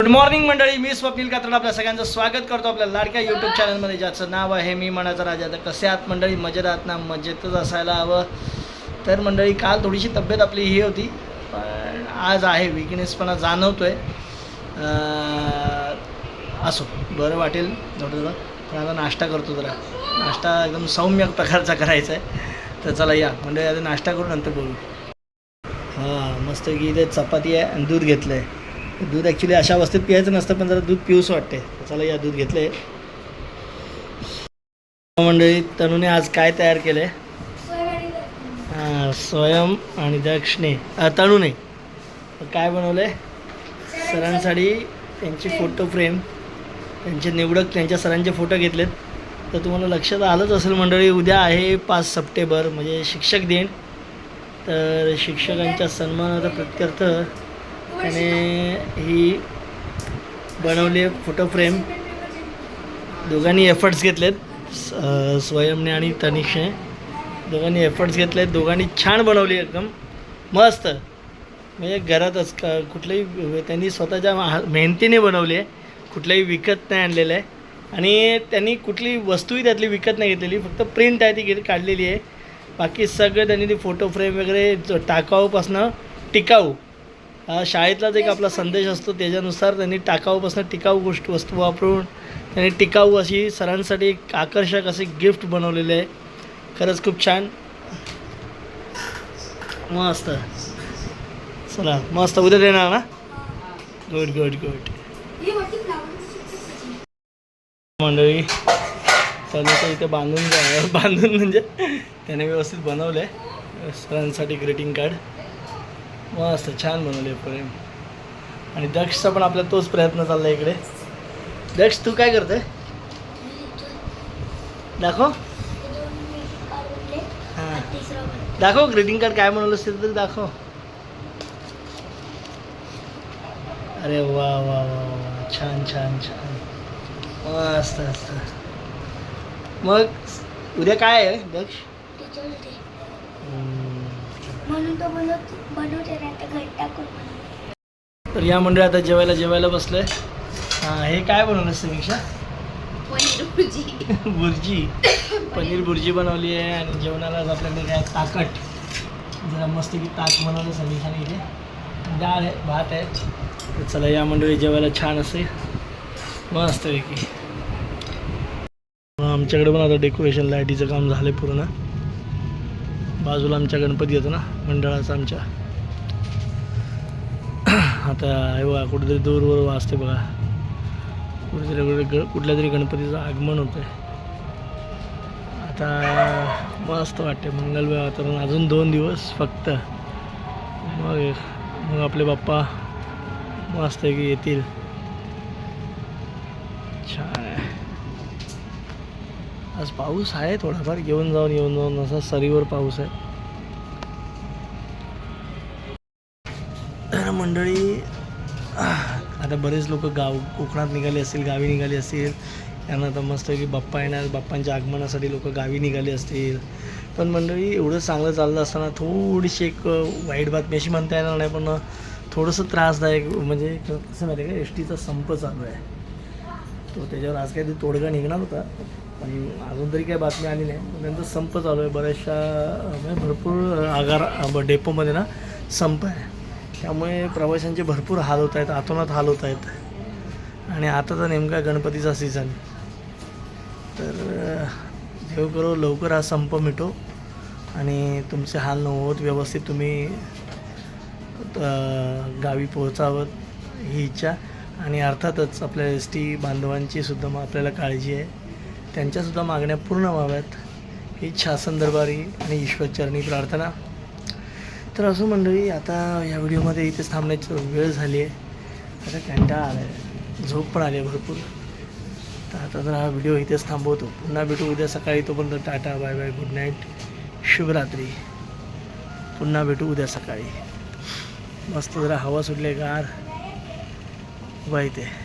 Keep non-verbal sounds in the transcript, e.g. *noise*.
Good morning मंडळी. मी स्वप्नील कात्रड आपल्या सगळ्यांचं स्वागत करतो आपल्या लाडक्या यूट्यूब चॅनलमध्ये ज्याचं नाव आहे मी मनाचा राजा. तर कसे आहात मंडळी? मजेत आहात ना? मजेतच असायला हवं. तर मंडळी काल थोडीशी तब्येत आपली ही होती पण आज आहे. विकनेसपणा जाणवतो आहे असो बरं वाटेल. थोडं पण आता नाश्ता करतो जरा. नाश्ता एकदम सौम्य प्रकारचा करायचा आहे तर चला या. मंडळी आता नाश्ता करून नंतर बोलू. हां मस्त की इथे चपाती आहे आणि दूध घेतलं आहे दूध ॲक्च्युली अशा अवस्थेत पियायचं नसतं पण जरा दूध पिऊच वाटते चला या दूध घेतलं आहे मंडळी तनुने आज काय तयार केलं आहे हां स्वयं आणि दक्षने अं, तनुने. काय बनवलं आहे सरांसाठी त्यांची फोटो फ्रेम त्यांचे निवडक त्यांच्या सरांचे फोटो घेतलेत. तर तुम्हाला लक्षात आलंच असेल मंडळी उद्या आहे पाच सप्टेंबर म्हणजे शिक्षक दिन. तर शिक्षकांच्या सन्मानाचा प्रत्यर्थ त्याने ही बनवली आहे फोटो फ्रेम दोघांनी एफर्ट्स घेतलेत. स- स्वयंने आणि तनिषने. दोघांनी एफर्ट्स घेतलेत. दोघांनी छान बनवली एकदम. मस्त. म्हणजे घरातच का कुठलंही त्यांनी स्वतःच्या मेहनतीने बनवली आहे. कुठलंही विकत नाही आणलेलं आहे. आणि त्यांनी कुठली वस्तूही त्यातली विकत नाही घेतलेली. फक्त प्रिंट आहे ती घे काढलेली आहे. बाकी सगळं त्यांनी ती फोटो फ्रेम वगैरे टाकाऊपासनं टिकाऊ. शाळेतलाच एक आपला संदेश असतो त्याच्यानुसार त्यांनी टाकाऊपासून टिकाऊ गोष्ट वस्तू वापरून त्यांनी टिकाऊ अशी सरांसाठी एक आकर्षक असे गिफ्ट बनवलेले आहे. खरंच खूप छान. मस्त. चला मस्त. उद्या देणार ना? गुड गुड गुड मंडळी सरांचं इथे बांधून बांधून म्हणजे त्याने व्यवस्थित बनवलं आहे सरांसाठी ग्रीटिंग कार्ड मस्त छान बनवले प्रेम. आणि दक्षचा पण आपला तोच प्रयत्न चालला इकडे. दक्ष तू काय करतोय? दाखव. हां. दाखव ग्रीटिंग कार्ड काय बनवलं असेल तरी दाखव. अरे वा वा वा वा छान छान छान. मस्त मस्त. मग उद्या काय आहे दक्ष. म्हणून तो बनवत बनवते नाही तर घट टाकून. तर या मंडळी आता जेवायला जेवायला बसलोय. हां हे काय बनवलं समीक्षा पनीर भुर्जी. *laughs* बुर्जी पनीर. बुर्जी बनवली आहे आणि जेवणाला आज आपल्याकडे काय ताकट. जरा मस्त की ताक बनवलं समीक्षाने इथे. डाळ आहे भात आहे. तर चला या मंडळी जेवायला छान असे मस्त पैकी. आमच्याकडे पण आता डेकोरेशन लाईटीचं काम झालं पूर्ण. बाजूला आमच्या गणपती येतो ना मंडळाचा आमच्या. आता हे बघा कुठेतरी दूरवर वाजते बघा. कुठेतरी कुठे ग- कुठल्या तरी गणपतीचं आगमन होतं आहे आता मस्त वाटते मंगलमय वातावरण. अजून दोन दिवस फक्त. मग मग आपले बाप्पा मस्त आहे की येतील. छान आहे. आज पाऊस आहे थोडाफार येऊन जाऊन येऊन जाऊन असा सरीवर पाऊस आहे. तर मंडळी आता बरेच लोक गाव कोकणात निघाले असतील गावी निघाली असतील. त्यांना आता मस्त की बाप्पा येणार बाप्पांच्या आगमनासाठी लोक गावी निघाले असतील. पण मंडळी एवढं चांगलं चाललं असताना थोडीशी एक वाईट बातमी अशी म्हणता येणार नाही पण थोडंसं त्रासदायक म्हणजे कसं माहिती आहे का एस टीचा संप चालू आहे. तो त्याच्यावर आज काहीतरी तोडगा निघणार होता. पण अजून तरी काही बातमी आली नाही. नंतर त्यांचा संप चालू आहे. बऱ्याचशा म्हणजे भरपूर आगार डेपोमध्ये ना संप आहे. त्यामुळे प्रवाशांचे भरपूर हाल होत आहेत आतोनात हाल होत आहेत. आणि आता तर नेमका गणपतीचा सीझन तर देव करो लवकर हा संप मिटो. आणि तुमचे हाल न होत व्यवस्थित तुम्ही गावी पोहोचावं ही इच्छा. आणि अर्थातच आपल्या एस टी बांधवांची सुद्धा मग आपल्याला काळजी आहे. त्यांच्यासुद्धा मागण्या पूर्ण व्हाव्यात. ही शासन दरबारी आणि ईश्वरचरणी प्रार्थना. तर असं मंडळी आता या व्हिडिओमध्ये इथेच थांबण्याची वेळ झाली आहे. आता कंटाळा आला आहे झोप पण आली आहे भरपूर. तर आता जर हा व्हिडिओ इथेच थांबवतो. पुन्हा भेटू उद्या सकाळी. तोपर्यंत tata bye bye good night शुभरात्री. पुन्हा भेटू उद्या सकाळी. मस्त जरा हवा सुटली आहे गार. वाईट आहे